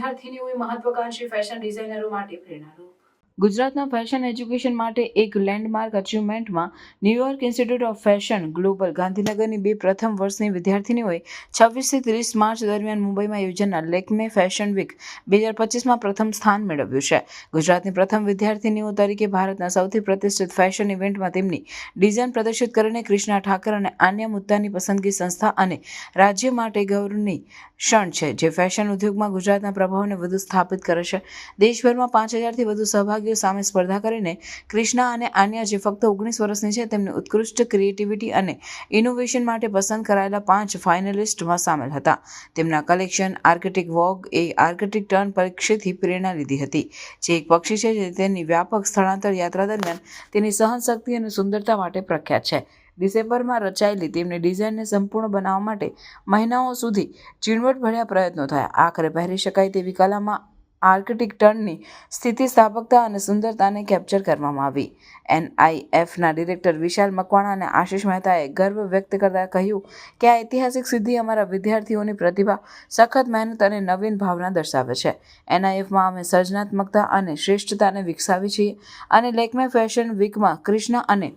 વિદ્યાર્થીનીઓએ મહત્વાકાંક્ષી ફેશન ડિઝાઇનરો માટે પ્રેરણારૂપ ગુજરાતના ફેશન એજ્યુકેશન માટે એક landmark અચીવમેન્ટમાં New York Institute of Fashion Global ગાંધીનગરની બે પ્રથમ વર્ષની વિદ્યાર્થીનીઓએ છવ્વીસથી ત્રીસ માર્ચ દરમિયાન મુંબઈમાં યોજાનાર લેકમે ફેશન વીક બે હજાર પચીસમાં પ્રથમ સ્થાન મેળવ્યું છે. ગુજરાતની પ્રથમ વિદ્યાર્થીનીઓ તરીકે ભારતના સૌથી પ્રતિષ્ઠિત ફેશન ઇવેન્ટમાં તેમની ડિઝાઇન પ્રદર્શિત કરીને ક્રિષ્ના ઠાકર અને આન્યા મુદ્દાની પસંદગી સંસ્થા અને રાજ્ય માટે ગૌરવની ક્ષણ છે. જે ફેશન ઉદ્યોગમાં ગુજરાતના પ્રભાવને વધુ સ્થાપિત કરે છે. દેશભરમાં પાંચ હજારથી વધુ સહભાગીઓ સામે સ્પર્ધા કરીને ક્રિષ્ના અને આન્યા જે ફક્ત ઓગણીસ વર્ષની છે, તેમની ઉત્કૃષ્ટ ક્રિએટિવિટી અને ઇનોવેશન માટે પસંદ કરાયેલા પાંચ ફાઇનલિસ્ટમાં સામેલ હતા. તેમના કલેક્શન આર્કિટિક વોગ એ આર્કિટેક્ટ ટર્ન પરીક્ષેથી પ્રેરણા લીધી હતી. જે એક પક્ષી છે, જે તેની વ્યાપક સ્થળાંતર યાત્રા દરમિયાન તેની સહનશક્તિ અને સુંદરતા માટે પ્રખ્યાત છે. ડિસેમ્બરમાં રચાયેલી તેમની ડિઝાઇનને સંપૂર્ણ બનાવવા માટે મહિનાઓ સુધી ચીણવટભર્યા પ્રયત્નો થયા. આખરે પહેરી શકાય તેવી કલામાં આર્કિટેક્ટ ટર્નની સ્થિતિસ્થાપકતા અને સુંદરતાને કેપ્ચર કરવામાં આવી. એનઆઈએફના ડિરેક્ટર વિશાલ મકવાણા અને આશિષ મહેતાએ ગર્વ વ્યક્ત કરતા કહ્યું કે આ ઐતિહાસિક સિદ્ધિ અમારા વિદ્યાર્થીઓની પ્રતિભા, સખત મહેનત અને નવીન ભાવના દર્શાવે છે. એનઆઈએફમાં અમે સર્જનાત્મકતા અને શ્રેષ્ઠતાને વિકસાવી છીએ અને લેકમે ફેશન વીકમાં કૃષ્ણ અને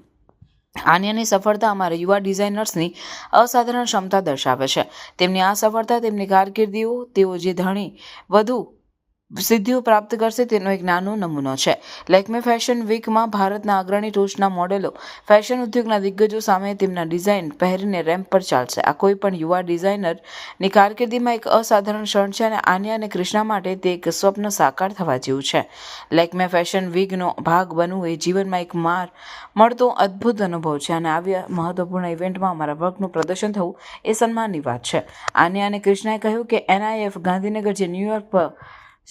આન્યાની સફળતા અમારા યુવા ડિઝાઇનર્સની અસાધારણ ક્ષમતા દર્શાવે છે. તેમની આ સફળતા, તેમની કારકિર્દીઓ, તેઓ જે ધણી, વધુ સિદ્ધિઓ પ્રાપ્ત કરશે તેનો એક નાનો નમૂનો છે. લેકમે ફેશન વીકમાં ભારતના અગ્રણી ટોચના મોડેલો ફેશન ઉદ્યોગના દિગ્ગજો સામે તેમના ડિઝાઇન પહેરીને રેમ્પ પર ચાલશે. આ કોઈ પણ યુવા ડિઝાઇનરની કારકિર્દીમાં એક અસાધારણ ક્ષણ છે અને આન્યા અને કૃષ્ણા માટે તે એક સ્વપ્ન સાકાર થવા જેવું છે. લેકમે ફેશન વીકનો ભાગ બનવું એ જીવનમાં એક માર મળતો અદ્ભુત અનુભવ છે અને આવી મહત્વપૂર્ણ ઇવેન્ટમાં અમારા વર્કનું પ્રદર્શન થવું એ સન્માનની વાત છે. આન્યા અને કૃષ્ણાએ કહ્યું કે એનઆઈએફ ગાંધીનગર જે ન્યૂયોર્ક પર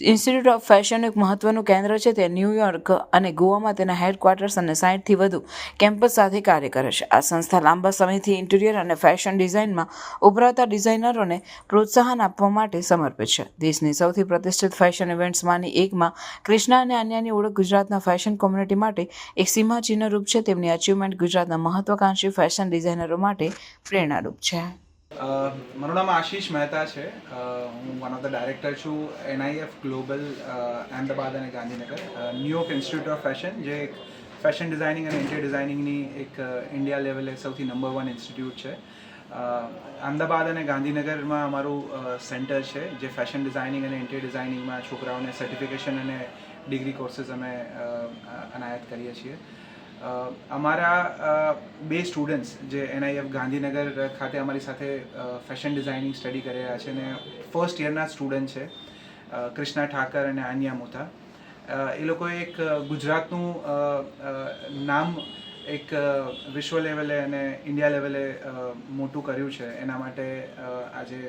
ઇન્સ્ટિટ્યૂટ ઓફ ફેશન એક મહત્વનું કેન્દ્ર છે, તે ન્યૂયોર્ક અને ગોવામાં તેના હેડક્વાર્ટર્સ અને સાઠથી વધુ કેમ્પસ સાથે કાર્ય કરે છે. આ સંસ્થા લાંબા સમયથી ઇન્ટિરિયર અને ફેશન ડિઝાઇનમાં ઉભરાતા ડિઝાઇનરોને પ્રોત્સાહન આપવા માટે સમર્પિત છે. દેશની સૌથી પ્રતિષ્ઠિત ફેશન ઇવેન્ટ્સમાંની એકમાં કૃષ્ણા અને અન્યની ઓળખ ગુજરાતના ફેશન કોમ્યુનિટી માટે એક સીમાચિહ્ન રૂપ છે. તેમની અચીવમેન્ટ ગુજરાતના મહત્વાકાંક્ષી ફેશન ડિઝાઇનરો માટે પ્રેરણારૂપ છે. મારું નામ આશીષ મહેતા છે. હું વન ઓફ ધ ડાયરેક્ટર છું એનઆઈએફ ગ્લોબલ અહેમદાબાદ અને Gandhinagar. New York Institute of Fashion જે એક ફેશન ડિઝાઇનિંગ અને ઇન્ટિયર ડિઝાઇનિંગની એક ઇન્ડિયા લેવલે સૌથી નંબર વન ઇન્સ્ટિટ્યૂટ છે. અમદાવાદ અને ગાંધીનગરમાં અમારું સેન્ટર છે, જે ફેશન ડિઝાઇનિંગ અને ઇન્ટિરિયર ડિઝાઇનિંગમાં છોકરાઓને સર્ટિફિકેશન અને ડિગ્રી કોર્સીસ અમે અનાયત કરીએ છીએ. અમારા બે સ્ટુડન્ટ્સ જે એનઆઈએફ ગાંધીનગર ખાતે અમારી સાથે ફેશન ડિઝાઇનિંગ સ્ટડી કરી રહ્યા છે અને ફર્સ્ટ યરના સ્ટુડન્ટ છે કૃષ્ણા ઠાકર અને આન્યા મોથા એ લોકોએ એક ગુજરાતનું નામ એક વિશ્વ લેવલે અને ઇન્ડિયા લેવલે મોટું કર્યું છે. એના માટે આજે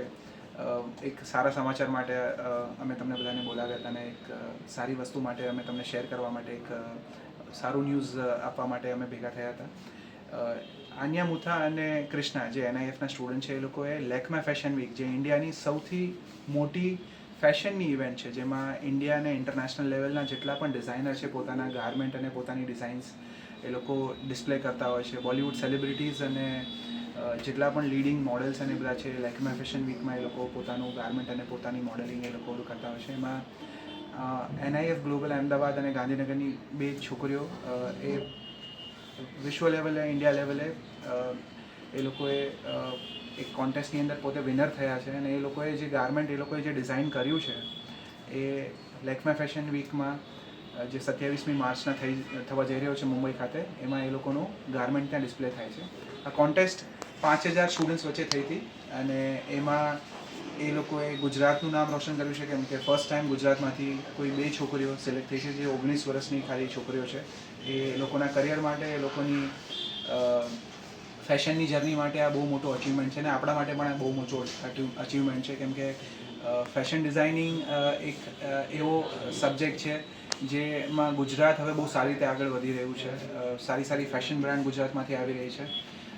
એક સારા સમાચાર માટે અમે તમને બધાને બોલાવ્યા હતા અને એક સારી વસ્તુ માટે અમે તમને શેર કરવા માટે એક સારું ન્યૂઝ આપવા માટે અમે ભેગા થયા હતા. આન્યા મુથા અને કૃષ્ણા, જે એનઆઈએફના સ્ટુડન્ટ છે, એ લોકોએ લેકમા ફેશન વીક જે ઇન્ડિયાની સૌથી મોટી ફેશનની ઇવેન્ટ છે, જેમાં ઇન્ડિયા અને ઇન્ટરનેશનલ લેવલના જેટલા પણ ડિઝાઇનર છે, પોતાના ગાર્મેન્ટ અને પોતાની ડિઝાઇન્સ એ લોકો ડિસ્પ્લે કરતા હોય છે. બોલિવૂડ સેલિબ્રિટીઝ અને જેટલા પણ લીડિંગ મોડલ્સ અને બધા છે, લેકમા ફેશન વીકમાં એ લોકો પોતાનું ગાર્મેન્ટ અને પોતાની મોડેલિંગ એ લોકો કરતા હોય છે. એમાં એનઆઈએફ, ગ્લોબલ અમદાવાદ અને ગાંધીનગરની બે છોકરીઓ એ વિશ્વ લેવલે, ઇન્ડિયા લેવલે એ લોકોએ એક કોન્ટેસ્ટની અંદર પોતે વિનર થયા છે અને એ લોકોએ જે ગાર્મેન્ટ એ લોકોએ જે ડિઝાઇન કર્યું છે, એ લેકમા ફેશન વીકમાં જે સત્યાવીસમી માર્ચના થઈ, થવા જઈ રહ્યો છે મુંબઈ ખાતે, એમાં એ લોકોનું ગાર્મેન્ટ ત્યાં ડિસ્પ્લે થાય છે. આ કોન્ટેસ્ટ પાંચ હજાર સ્ટુડન્ટ્સ વચ્ચે થઈ હતી અને એમાં એ લોકોએ ગુજરાતનું નામ રોશન કર્યું છે, કેમ કે ફર્સ્ટ ટાઈમ ગુજરાતમાંથી કોઈ બે છોકરીઓ સિલેક્ટ થઈ છે, જે ઓગણીસ વર્ષની ખાલી છોકરીઓ છે. એ લોકોના કરિયર માટે, એ લોકોની ફેશનની જર્ની માટે આ બહુ મોટો અચીવમેન્ટ છે અને આપણા માટે પણ આ બહુ મોટો અચીવમેન્ટ છે, કેમ કે ફેશન ડિઝાઇનિંગ એક એવો સબ્જેક્ટ છે જેમાં ગુજરાત હવે બહુ સારી રીતે આગળ વધી રહ્યું છે. સારી સારી ફેશન બ્રાન્ડ ગુજરાતમાંથી આવી રહી છે.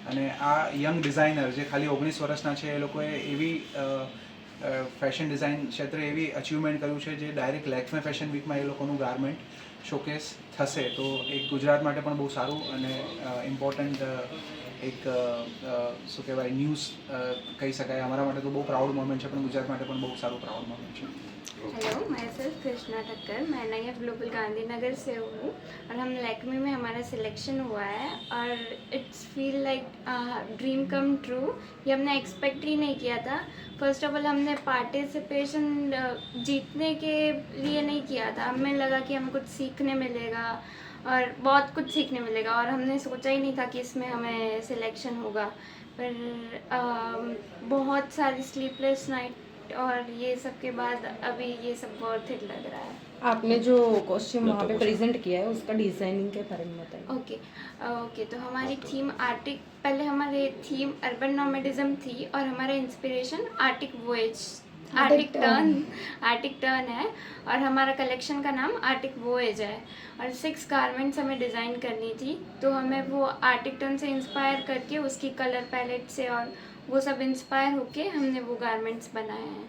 અને આ યંગ ડિઝાઇનર જે ખાલી ઓગણીસ વર્ષના છે, એ લોકોએ એવી ફેશન ડિઝાઇન ક્ષેત્રે એવી અચીવમેન્ટ કર્યું છે જે ડાયરેક્ટ લેક્સમે ફેશન વીકમાં એ લોકોનું ગાર્મેન્ટ શોકેસ થશે. તો એક ગુજરાત માટે પણ બહુ સારું અને ઇમ્પોર્ટન્ટ એક શું કહેવાય ન્યૂઝ કહી શકાય. અમારા માટે તો બહુ પ્રાઉડ મોમેન્ટ છે, પણ ગુજરાત માટે પણ બહુ સારું પ્રાઉડ મોમેન્ટ છે. हेलो मैं सेल्फ कृष्णा ठक्कर मैं नई ग्लोबल गांधीनगर से हूँ और हम लैक्मी में हमारा सिलेक्शन हुआ है और it's feel like dream come true. ये हमने एक्सपेक्ट ही नहीं किया था। फ़र्स्ट ऑफ़ ऑल हमने पार्टिसिपेशन जीतने के लिए नहीं किया था। हमें लगा कि हमें कुछ सीखने मिलेगा और बहुत कुछ सीखने मिलेगा और हमने सोचा ही नहीं था कि इसमें हमें सिलेक्शन होगा। पर अम, बहुत सारी स्लीपलेस नाइट और ये सब के बाद अभी ये सब वर्थ इट लग रहा है। आपने जो कॉस्ट्यूम वहाँ पे प्रेजेंट किया है उसका डिज़ाइनिंग के बारे में बताइए। ओके ओके तो हमारी थीम आर्टिक पहले हमारी थीम अर्बन नॉमेडिज्म थी और हमारा inspiration Arctic voyage Arctic tern Arctic tern है और हमारा कलेक्शन का नाम आर्टिक वोएज है। और सिक्स गारमेंट्स हमें डिज़ाइन करनी थी तो हमें वो आर्टिक टर्न से इंस्पायर करके उसकी कलर पैलेट से और वो सब इंस्पायर होके हमने वो गारमेंट्स बनाए हैं